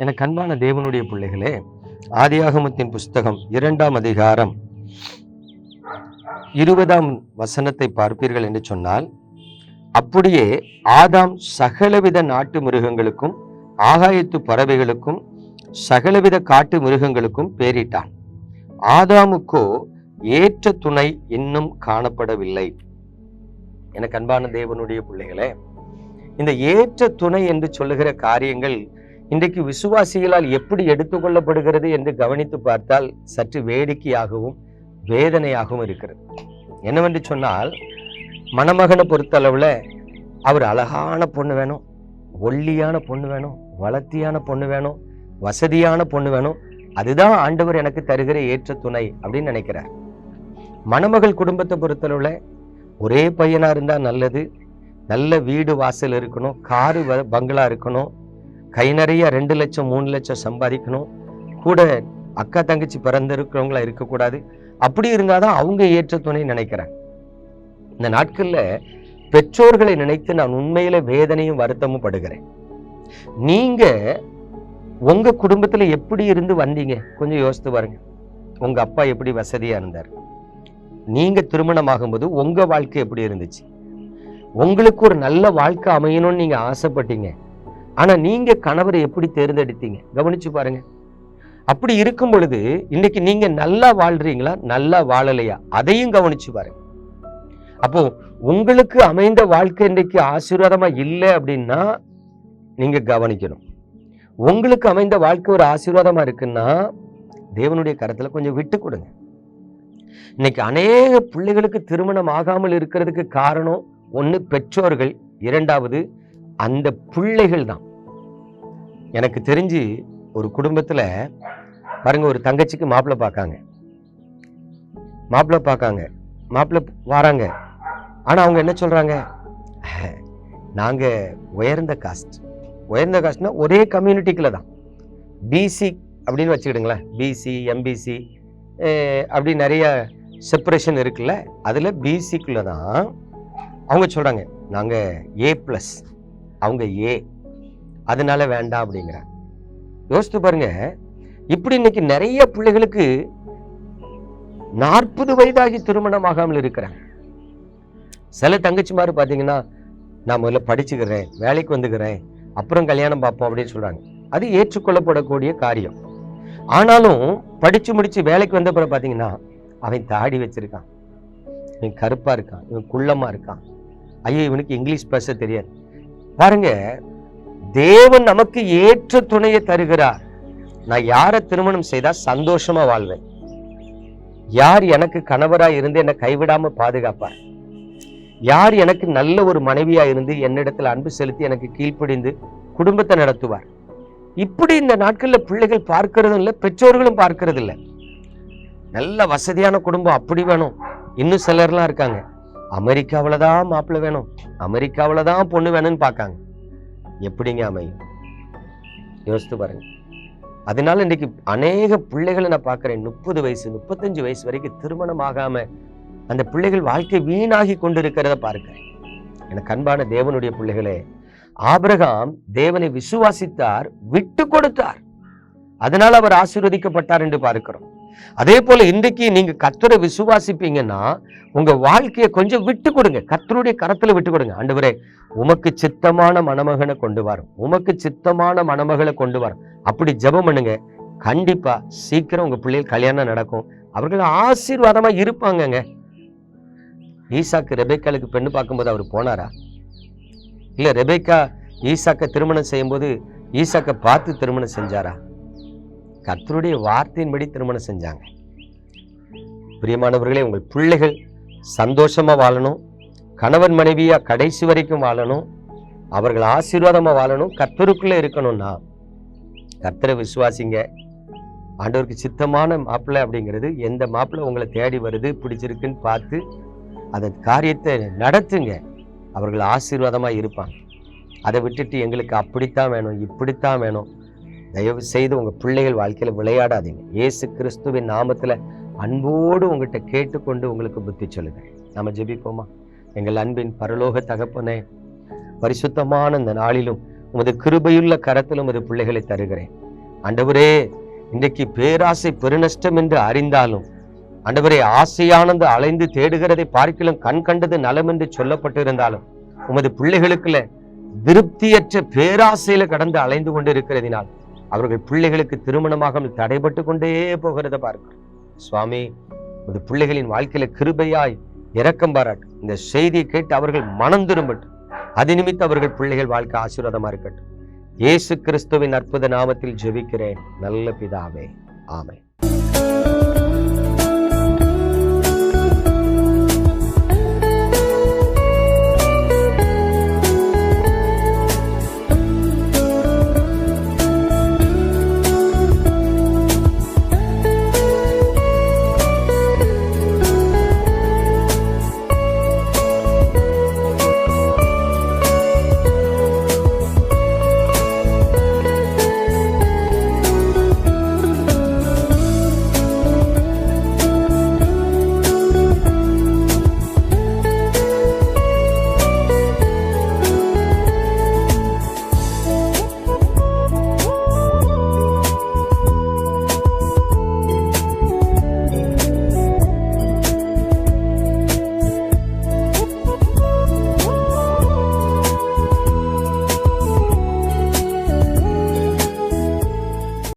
எனக்கு அன்பான தேவனுடைய பிள்ளைகளே ஆதியாகமத்தின் புஸ்தகம் இரண்டாம் அதிகாரம். இருபதாம் வசனத்தை பார்ப்பீர்கள் என்று சொன்னால் அப்படியே ஆதாம் சகலவித நாட்டு மிருகங்களுக்கும் ஆகாயத்து பறவைகளுக்கும் சகலவித காட்டு மிருகங்களுக்கும் பேரிட்டான். ஆதாமுக்கோ ஏற்ற துணை இன்னும் காணப்படவில்லை. எனக்கு அன்பான தேவனுடைய பிள்ளைகளே இந்த ஏற்ற துணை என்று சொல்லுகிற காரியங்கள் இன்றைக்கு விசுவாசிகளால் எப்படி எடுத்துக்கொள்ளப்படுகிறது என்று கவனித்து பார்த்தால் சற்று வேடிக்கையாகவும் வேதனையாகவும் இருக்கிறது. என்னவென்று சொன்னால் மணமகனை பொறுத்தளவில் அவர் அழகான பொண்ணு வேணும் ஒல்லியான பொண்ணு வேணும் வளர்த்தியான பொண்ணு வேணும் வசதியான பொண்ணு வேணும் அதுதான் ஆண்டவர் எனக்கு தருகிற ஏற்ற துணை அப்படின்னு நினைக்கிறார். மணமகள் குடும்பத்தை பொறுத்தளவில் ஒரே பையனாக இருந்தால் நல்லது நல்ல வீடு வாசல் இருக்கணும் காரு வ- பங்களா இருக்கணும் கை நிறைய ரெண்டு லட்சம் மூணு லட்சம் சம்பாதிக்கணும். கூட அக்கா தங்கச்சி பிறந்திருக்கிறவங்களா இருக்கக்கூடாது. அப்படி இருந்தால் தான் அவங்க ஏற்ற துணை நினைக்கிறேன் இந்த நாட்களில் பெற்றோர்களை நினைத்து நான் உண்மையில வேதனையும் வருத்தமும் படுகிறேன். நீங்க உங்க குடும்பத்துல எப்படி இருந்து வந்தீங்க? கொஞ்சம் யோசித்து பாருங்க. உங்க அப்பா எப்படி வசதியா இருந்தார்? நீங்க திருமணமாகும்போது உங்க வாழ்க்கை எப்படி இருந்துச்சு? உங்களுக்கு ஒரு நல்ல வாழ்க்கை அமையணும்னு நீங்க ஆசைப்பட்டீங்க. ஆனால் நீங்கள் கணவரை எப்படி தேர்ந்தெடுத்தீங்க? கவனிச்சு பாருங்க. அப்படி இருக்கும் பொழுது இன்னைக்கு நீங்க நல்லா வாழ்றீங்களா? நல்லா வாழலையா? அதையும் கவனிச்சு பாருங்க. அப்போ உங்களுக்கு அமைந்த வாழ்க்கை இன்றைக்கு ஆசீர்வாதமா இல்லை அப்படின்னா நீங்க கவனிக்கணும். உங்களுக்கு அமைந்த வாழ்க்கை ஒரு ஆசீர்வாதமா இருக்குன்னா தேவனுடைய கருத்துல கொஞ்சம் விட்டு கொடுங்க. இன்னைக்கு அநேக பிள்ளைகளுக்கு திருமணம் ஆகாமல் இருக்கிறதுக்கு காரணம் ஒன்று பெற்றோர்கள். இரண்டாவது அந்த பிள்ளைகள் தான். எனக்கு தெரிஞ்சு ஒரு குடும்பத்தில் பாருங்க ஒரு தங்கச்சிக்கு மாப்பிள்ளை பார்க்காங்க மாப்பிள்ளை பார்க்காங்க மாப்பிள்ளை வராங்க. ஆனால் அவங்க என்ன சொல்கிறாங்க நாங்கள் உயர்ந்த காஸ்ட் உயர்ந்த காஸ்ட்னா ஒரே கம்யூனிட்டிக்குள்ள தான். பிசி அப்படின்னு வச்சுக்கிடுங்களேன். பிசி எம்பிசி அப்படி நிறைய செப்பரேஷன் இருக்குல்ல. அதில் பிசிக்குள்ளே தான் அவங்க சொல்கிறாங்க நாங்கள் ஏ ப்ளஸ் அவங்க ஏ. அதனால வேண்டாம் அப்படிங்கிறாங்க யோசித்து பாருங்க. இப்படி இன்னைக்கு நிறைய பிள்ளைகளுக்கு நாற்பது வயதாகி திருமணம் ஆகாமல் இருக்கிறாங்க. சில தங்கச்சிமாரு பார்த்தீங்கன்னா நான் முதல்ல படிச்சுக்கிறேன் வேலைக்கு வந்துக்கிறேன் அப்புறம் கல்யாணம் பார்ப்போம் அப்படின்னு சொல்றாங்க. அது ஏற்றுக்கொள்ளப்படக்கூடிய காரியம். ஆனாலும் படிச்சு முடிச்சு வேலைக்கு வந்த பிறகு பார்த்தீங்கன்னா அவன் தாடி வச்சிருக்கான். இவன் கருப்பா இருக்கான் இவன் குள்ளமா இருக்கான். ஐயோ இவனுக்கு இங்கிலீஷ் பேச தெரியாது. பாருங்க தேவன் நமக்கு ஏற்ற துணையை தருகிறார். நான் யாரை திருமணம் செய்தா சந்தோஷமா வாழ்வேன்? யார் எனக்கு கணவரா இருந்து என்னை கைவிடாம பாதுகாப்பார்? யார் எனக்கு நல்ல ஒரு மனைவியா இருந்து என்னிடத்தில் அன்பு செலுத்தி எனக்கு கீழ்ப்படிந்து குடும்பத்தை நடத்துவார்? இப்படி இந்த நாட்கள்ல பிள்ளைகள் பார்க்கறதும் இல்லை பெற்றோர்களும் பார்க்கறது இல்லை நல்ல வசதியான குடும்பம் அப்படி வேணும். இன்னும் சிலர்லாம் இருக்காங்க. அமெரிக்காவில் தான் மாப்பிள்ளை வேணும். அமெரிக்காவில் தான் பொண்ணு வேணும்னு பார்க்காங்க. எப்படிங்க அமையும்? யோசித்து பாருங்க. அதனால இன்னைக்கு அநேக பிள்ளைகளை நான் பார்க்குறேன். முப்பது வயசு முப்பத்தஞ்சு வயசு வரைக்கும் திருமணம் ஆகாம அந்த பிள்ளைகள் வாழ்க்கை வீணாகி கொண்டிருக்கிறத பார்க்கிறேன். எனக்கு அன்பான தேவனுடைய பிள்ளைகளே ஆபிரகாம் தேவனை விசுவாசித்தார் விட்டு கொடுத்தார். அதனால் அவர் ஆசீர்வதிக்கப்பட்டார் என்று பார்க்கிறோம். அதே போல இன்றைக்கு நீங்க கத்தரை விசுவாசிப்பீங்கன்னா உங்க வாழ்க்கையை கொஞ்சம் விட்டு கொடுங்க. கத்தருடைய கரத்துல விட்டு கொடுங்க. ஆண்டவரே உமக்கு சித்தமான மணமகனை கொண்டு வரும் உமக்கு சித்தமான மணமகளை கொண்டு வரும் அப்படி ஜெபம் பண்ணுங்க. கண்டிப்பா சீக்கிரம் உங்க பிள்ளைகள் கல்யாணம் நடக்கும். அவர்கள் ஆசீர்வாதமா இருப்பாங்கங்க. ஈசாக்கு ரெபேக்காலுக்கு பெண்ணு பார்க்கும்போது அவர் போனாரா? இல்ல ரெபேக்கா ஈசாக்க திருமணம் செய்யும்போது ஈசாக்க பார்த்து திருமணம் செஞ்சாரா? கர்த்தருடைய வார்த்தையின்படி திருமணம் செஞ்சாங்க. பிரியமானவர்களே உங்கள் பிள்ளைகள் சந்தோஷமா வாழணும். கணவன் மனைவியாக கடைசி வரைக்கும் வாழணும். அவர்கள் ஆசீர்வாதமாக வாழணும். கத்தருக்குள்ளே இருக்கணும்னா கர்த்தரை விசுவாசிங்க. ஆண்டவருக்கு சித்தமான மாப்பிள்ளை அப்படிங்கிறது எந்த மாப்பிள்ளை உங்களை தேடி வருது பிடிச்சிருக்குன்னு பார்த்து அதன் காரியத்தை நடத்துங்க. அவர்கள் ஆசீர்வாதமாக இருப்பாங்க. அதை விட்டுட்டு எங்களுக்கு அப்படித்தான் வேணும் இப்படித்தான் வேணும். தயவு செய்து உங்க பிள்ளைகள் வாழ்க்கையில விளையாடாதீங்க. இயேசு கிறிஸ்துவின் நாமத்துல அன்போடு உங்ககிட்ட கேட்டுக்கொண்டு உங்களுக்கு புத்தி சொல்லுங்க நாம ஜெபிப்போமா? எங்கள் அன்பின் பரலோக தகப்பனே பரிசுத்தமான இந்த நாளிலும் உமது கிருபையுள்ள கரத்தில் உமது பிள்ளைகளை தருகிறேன். ஆண்டவரே இன்றைக்கு பேராசை பெருநஷ்டம் என்று அறிந்தாலும் ஆண்டவரே ஆசையானது அலைந்து தேடுகிறதை பார்க்கிலும் கண் கண்டது நலம் என்று சொல்லப்பட்டிருந்தாலும் உமது பிள்ளைகளுக்குள்ள திருப்தியற்ற பேராசையில கடந்து அலைந்து கொண்டு இருக்கிறதினால் அவர்கள் பிள்ளைகளுக்கு திருமணமாக தடைபட்டு கொண்டே போகிறத பார்க்கிறோம் சுவாமி உமது பிள்ளைகளின் வாழ்க்கையில கிருபையாய் இரக்கம் பாராட்டு. இந்த செய்தியை கேட்டு அவர்கள் மனம் திரும்பட்டும். அது நிமித்து அவர்கள் பிள்ளைகள் வாழ்க்கை ஆசீர்வாதமா இருக்கட்டும். இயேசு கிறிஸ்துவின் அற்புத நாமத்தில் ஜெபிக்கிறேன். நல்ல பிதாவே. ஆமை